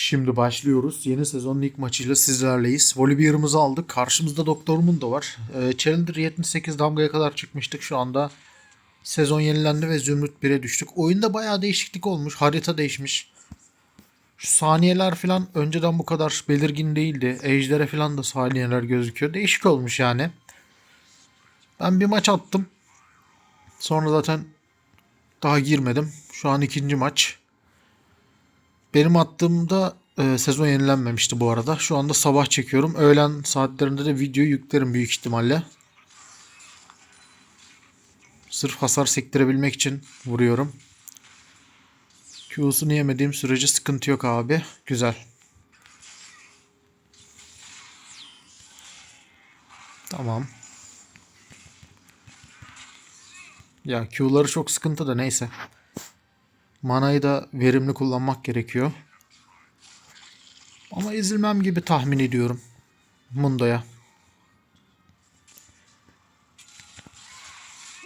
Şimdi başlıyoruz. Yeni sezonun ilk maçıyla sizlerleyiz. Volibear'ımızı aldık. Karşımızda Doktor Mundo var. Ee, Challenger 78 damgaya kadar çıkmıştık. Şu anda sezon yenilendi ve Zümrüt 1'e düştük. Oyunda bayağı değişiklik olmuş. Harita değişmiş. Şu saniyeler falan önceden bu kadar belirgin değildi. Ejder'e falan da saniyeler gözüküyor. Değişik olmuş yani. Ben bir maç attım. Sonra zaten daha girmedim. Şu an ikinci maç. Benim attığımda e, sezon yenilenmemişti bu arada. Şu anda sabah çekiyorum. Öğlen saatlerinde de video yüklerim büyük ihtimalle. Sırf hasar sektirebilmek için vuruyorum. Q'sunu yemediğim sürece sıkıntı yok abi. Güzel. Tamam. Ya Q'ları çok sıkıntı da neyse. Manayı da verimli kullanmak gerekiyor. Ama ezilmem gibi tahmin ediyorum. Mundo'ya.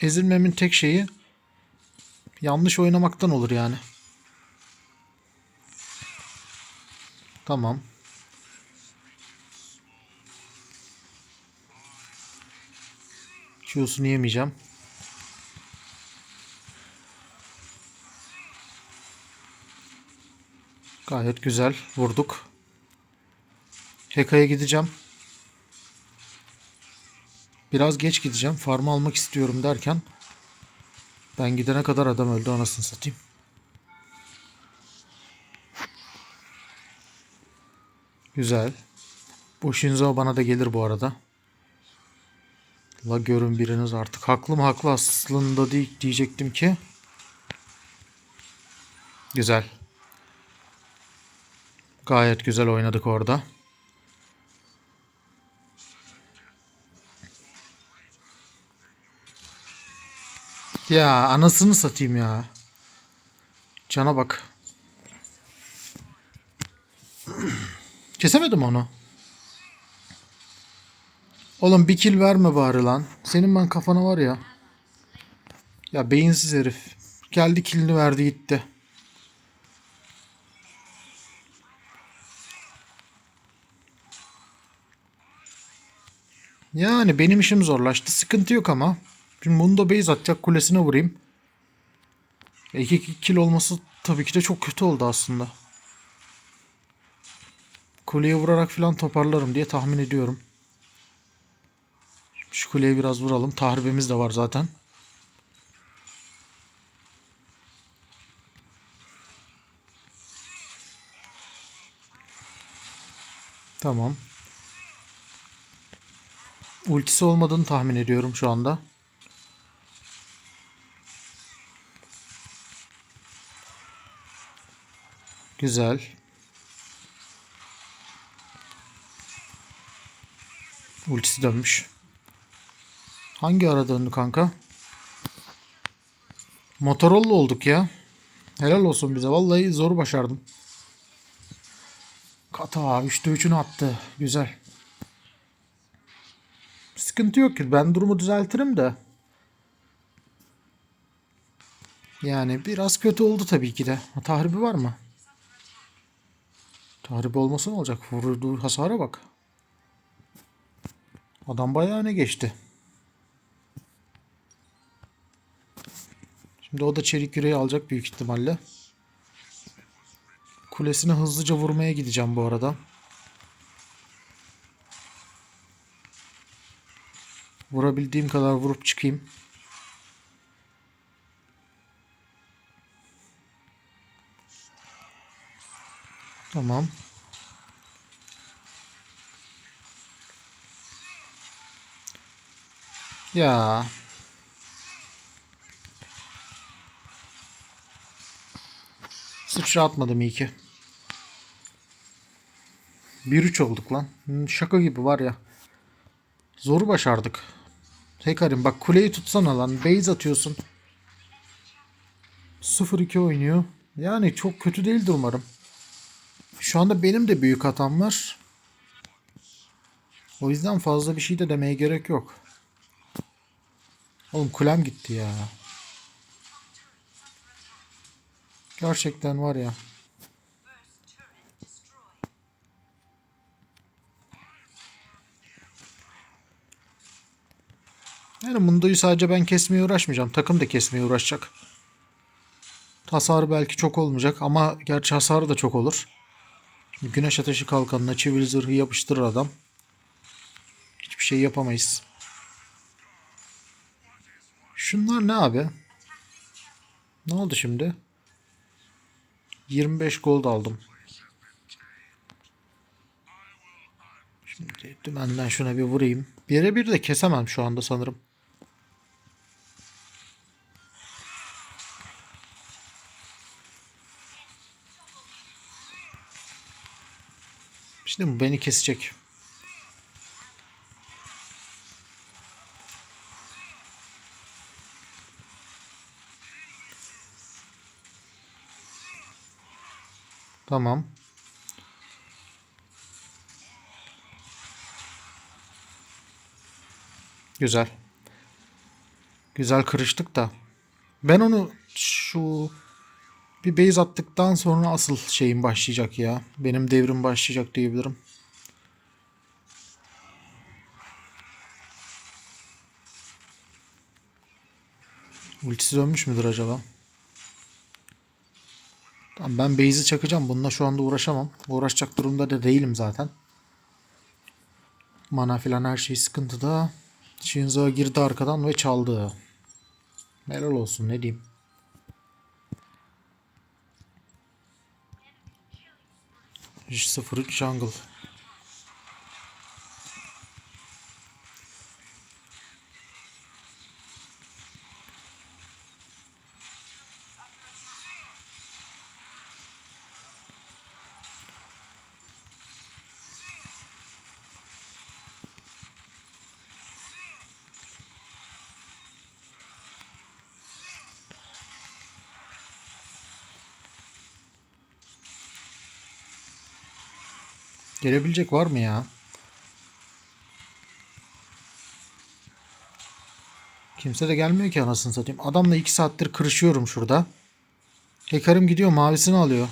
Ezilmemin tek şeyi yanlış oynamaktan olur yani. Tamam. Q'sunu yemeyeceğim. Gayet güzel vurduk. Heka'ya gideceğim. Biraz geç gideceğim. Farmı almak istiyorum derken ben gidene kadar adam öldü anasını satayım. Güzel. Bu Shinzo bana da gelir bu arada. La görün biriniz artık. Haklı mı haklı aslında diye- diyecektim ki. Güzel. Gayet güzel oynadık orada. Ya anasını satayım ya. Cana bak. Kesemedim onu. Oğlum bir kill verme bari lan. Senin ben kafana var ya. Ya beyinsiz herif. Geldi killini verdi gitti. Yani benim işim zorlaştı. Sıkıntı yok ama. Şimdi Mundo base atacak kulesine vurayım. 2 kill olması tabii ki de çok kötü oldu aslında. Kuleye vurarak falan toparlarım diye tahmin ediyorum. Şu kuleye biraz vuralım. Tahribimiz de var zaten. Tamam. Ultisi olmadığını tahmin ediyorum şu anda. Güzel. Ultisi dönmüş. Hangi ara döndü kanka? Motorola olduk ya. Helal olsun bize. Vallahi zor başardım. Kata 3'te 3'ünü attı. Güzel. Sıkıntı yok ki. Ben durumu düzeltirim de. Yani biraz kötü oldu tabii ki de. Tahribi var mı? Tahribi olmasa ne olacak? Vurduğu hasara bak. Adam bayağı öne geçti. Şimdi o da çelik yüreği alacak büyük ihtimalle. Kulesine hızlıca vurmaya gideceğim bu arada. Vurabildiğim kadar vurup çıkayım. Tamam. Ya. Sıçra atmadım iyi ki. 1-3 olduk lan. Şaka gibi var ya. Zoru başardık. Hekarim bak kuleyi tutsana lan. Base atıyorsun. 0-2 oynuyor. Yani çok kötü değildir umarım. Şu anda benim de büyük hatam var. O yüzden fazla bir şey de demeye gerek yok. Oğlum kulem gitti ya. Gerçekten var ya. Yani Mundo'yu sadece ben kesmeye uğraşmayacağım. Takım da kesmeye uğraşacak. Hasarı belki çok olmayacak ama gerçi hasarı da çok olur. Şimdi güneş ateşi kalkanına çivili zırhı yapıştırır adam. Hiçbir şey yapamayız. Şunlar ne abi? Ne oldu şimdi? 25 gold aldım. Şimdi dümenden şuna bir vurayım. Birebir de kesemem şu anda sanırım. Şimdi bu beni kesecek. Tamam. Güzel. Güzel kırıştık da. Ben onu şu bir base attıktan sonra asıl şeyim başlayacak ya. Benim devrim başlayacak diyebilirim. Ultisi dönmüş müdür acaba? Tamam ben base'i çakacağım. Bununla şu anda uğraşamam. Uğraşacak durumda da değilim zaten. Mana filan her şey sıkıntıda. Shinzo girdi arkadan ve çaldı. Helal olsun ne diyeyim. Hiç 0 jungle. Gelebilecek var mı ya? Kimse de gelmiyor ki anasını satayım. Adamla 2 saattir kırışıyorum şurada. Hekarım gidiyor mavisini alıyor.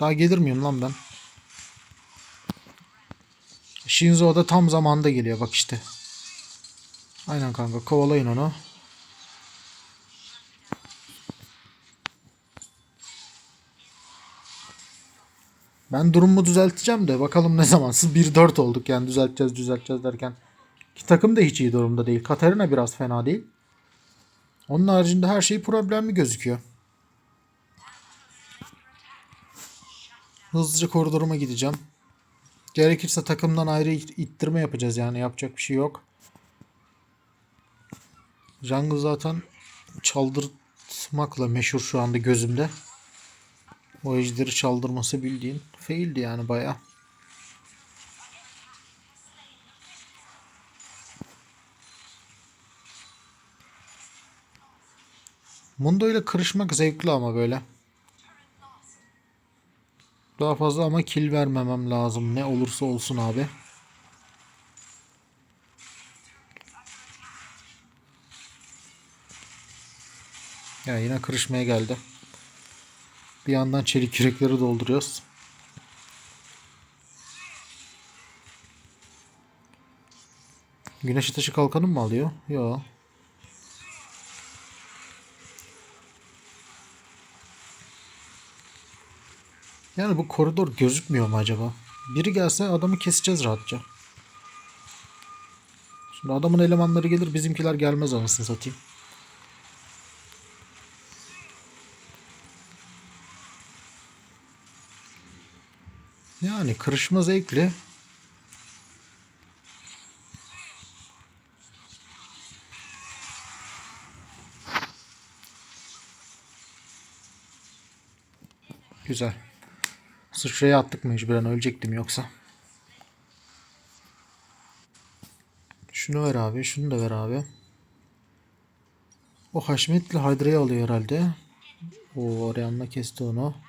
Daha gelir miyim lan ben? Shinzo da tam zamanda geliyor bak işte. Aynen kanka kovalayın onu. Ben durumumu düzelteceğim de bakalım ne zamansız 1-4 olduk yani düzelteceğiz düzelteceğiz derken. Ki takım da hiç iyi durumda değil. Katarina biraz fena değil. Onun haricinde her şey problemli gözüküyor. Hızlıca koridoruma gideceğim. Gerekirse takımdan ayrı it- ittirme yapacağız yani yapacak bir şey yok. Jungle zaten çaldırtmakla meşhur şu anda gözümde. O ejderi çaldırması bildiğin faildi yani baya. Mundo ile kırışmak zevkli ama böyle. Daha fazla ama kill vermemem lazım. Ne olursa olsun abi. Ya yine kırışmaya geldi. Bir yandan çelik yürekleri dolduruyoruz. Güneş ateşi kalkanı mı alıyor? Yok. Yani bu koridor gözükmüyor mu acaba? Biri gelse adamı keseceğiz rahatça. Şimdi adamın elemanları gelir bizimkiler gelmez anasını satayım. Yani kırışma zevkli. Güzel. Sıçraya attık mecburen ölecektim yoksa. Şunu ver abi, şunu da ver abi. O Haşmetli Hydra'yı alıyor herhalde. O Arianna kesti onu.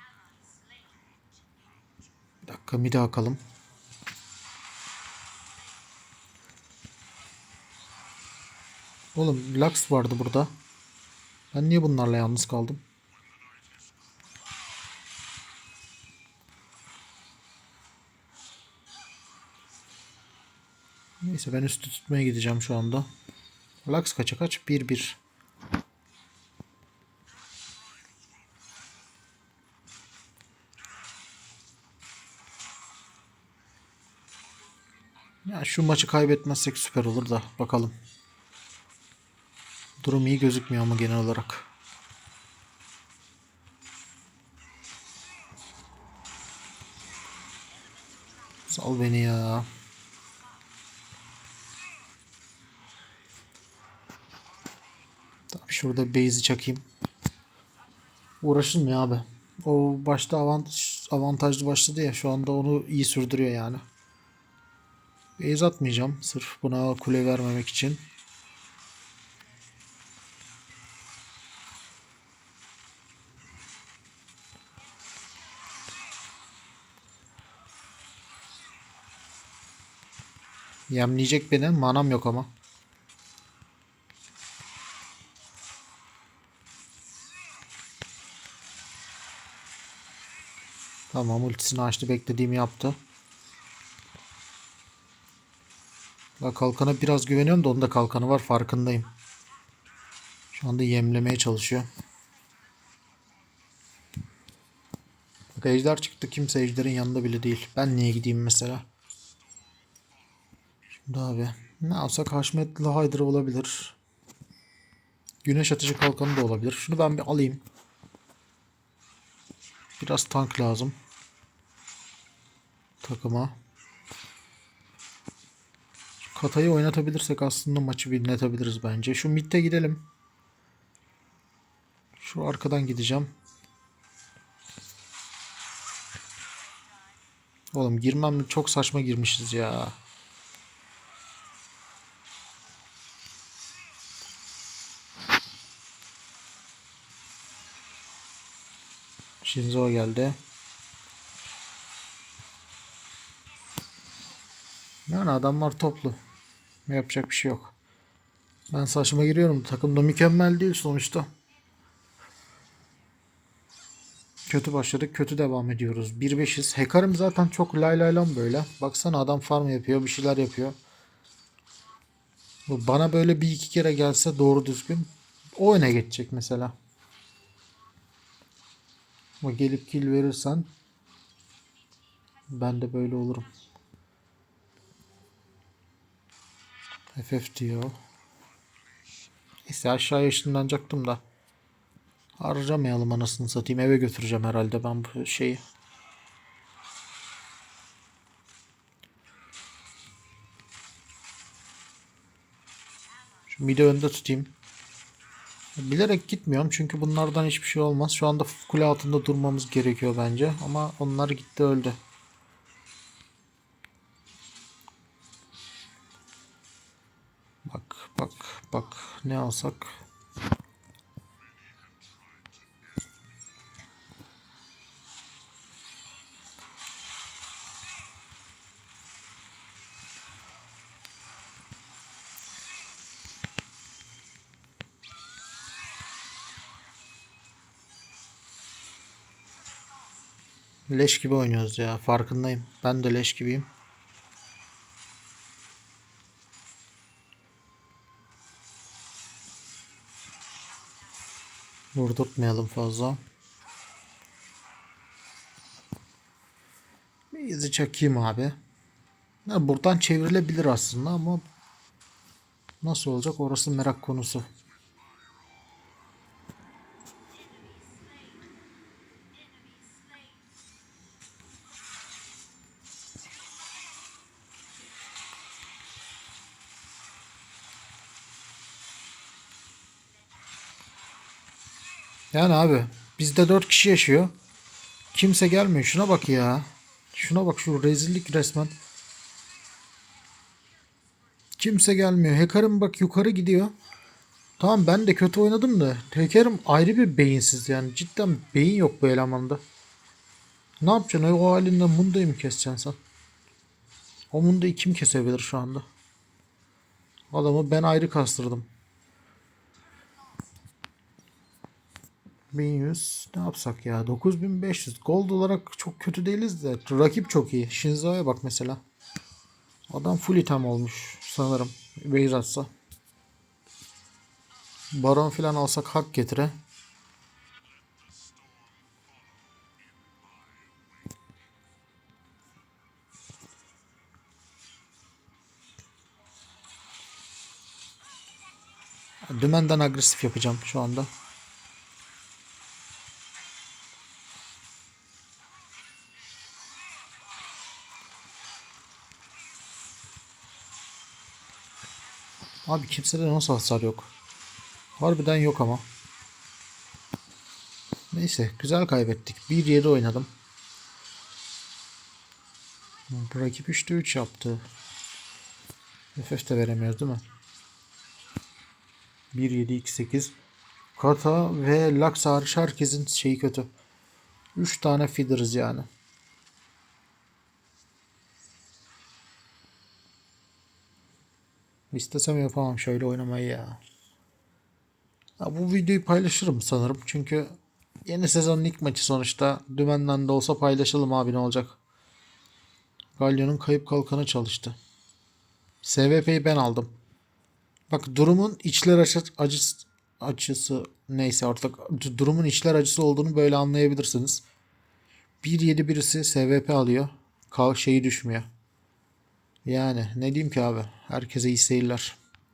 Bir daha akalım. Oğlum Lux vardı burada. Ben niye bunlarla yalnız kaldım? Neyse ben üstü tutmaya gideceğim şu anda. Lux kaça kaç? 1-1. Şu maçı kaybetmezsek süper olur da bakalım. Durum iyi gözükmüyor ama genel olarak. Sal beni ya. Tamam şurada base'i çakayım. Uğraşılmıyor abi. O başta avantaj, avantajlı başladı ya şu anda onu iyi sürdürüyor yani. Base atmayacağım sırf buna kule vermemek için. Yemleyecek beni. Manam yok ama. Tamam ultisini açtı. Beklediğimi yaptı. Bak kalkana biraz güveniyorum da onda kalkanı var farkındayım. Şu anda yemlemeye çalışıyor. Bak ejder çıktı. Kimse ejderin yanında bile değil. Ben niye gideyim mesela? Şimdi abi ne alsak Haşmetli Hydra olabilir. Güneş atıcı kalkanı da olabilir. Şunu ben bir alayım. Biraz tank lazım. Takıma. Katayı oynatabilirsek aslında maçı binletebiliriz bence. Şu midde gidelim. Şu arkadan gideceğim. Oğlum girmem çok saçma girmişiz ya. Shinzo geldi. Yani adamlar toplu. Yapacak bir şey yok. Ben saçma giriyorum. Takım da mükemmel değil sonuçta. Kötü başladık. Kötü devam ediyoruz. 1-5'iz. Hekarim zaten çok lay lay lam böyle. Baksana adam farm yapıyor. Bir şeyler yapıyor. Bu Bana böyle bir iki kere gelse doğru düzgün o öne geçecek mesela. Ama gelip kill verirsen ben de böyle olurum. FF diyor. Neyse aşağıya ışınlanacaktım da. Harcamayalım anasını satayım. Eve götüreceğim herhalde ben bu şeyi. Şu midi önde tutayım. Bilerek gitmiyorum çünkü bunlardan hiçbir şey olmaz. Şu anda kule altında durmamız gerekiyor bence. Ama onlar gitti öldü. Bak bak ne alsak. Leş gibi oynuyoruz ya farkındayım. Ben de leş gibiyim. Vurdurtmayalım fazla. Bir izi çakayım abi. Ya buradan çevrilebilir aslında ama nasıl olacak orası merak konusu. Yani abi bizde 4 kişi yaşıyor. Kimse gelmiyor. Şuna bak ya. Şuna bak şu rezillik resmen. Kimse gelmiyor. Hacker'ım bak yukarı gidiyor. Tamam ben de kötü oynadım da. Hacker'ım ayrı bir beyinsiz yani. Cidden beyin yok bu elemanda. Ne yapacaksın? O halinden Munda'yı mı keseceksin sen? O Munda'yı kim kesebilir şu anda? Adamı ben ayrı kastırdım. 1100 ne yapsak ya? 9500 gold olarak çok kötü değiliz de. Rakip çok iyi. Shinzo'ya bak mesela. Adam full item olmuş sanırım. Base atsa. Baron falan alsak hak getire. Dümenden agresif yapacağım şu anda. Abi kimsede nasıl hasar yok? Harbiden yok ama. Neyse güzel kaybettik. 1-7 oynadım. Bu Rakip 3'te 3 yaptı. FF de veremiyoruz değil mi? 1-7-2-8 Kata ve Lux hariç herkesin şeyi kötü. 3 tane feeder'ız yani. İstesem yapamam şöyle oynamayı ya. ya. Bu videoyu paylaşırım sanırım. Çünkü yeni sezonun ilk maçı sonuçta. Dümenden de olsa paylaşalım abi ne olacak. Galyon'un kayıp kalkanı çalıştı. SVP'yi ben aldım. Bak durumun içler acı, acısı, acısı neyse artık durumun içler acısı olduğunu böyle anlayabilirsiniz. 1.7 birisi SVP alıyor. Kal şeyi düşmüyor. Yani ne diyeyim ki abi. Herkese iyi seyirler.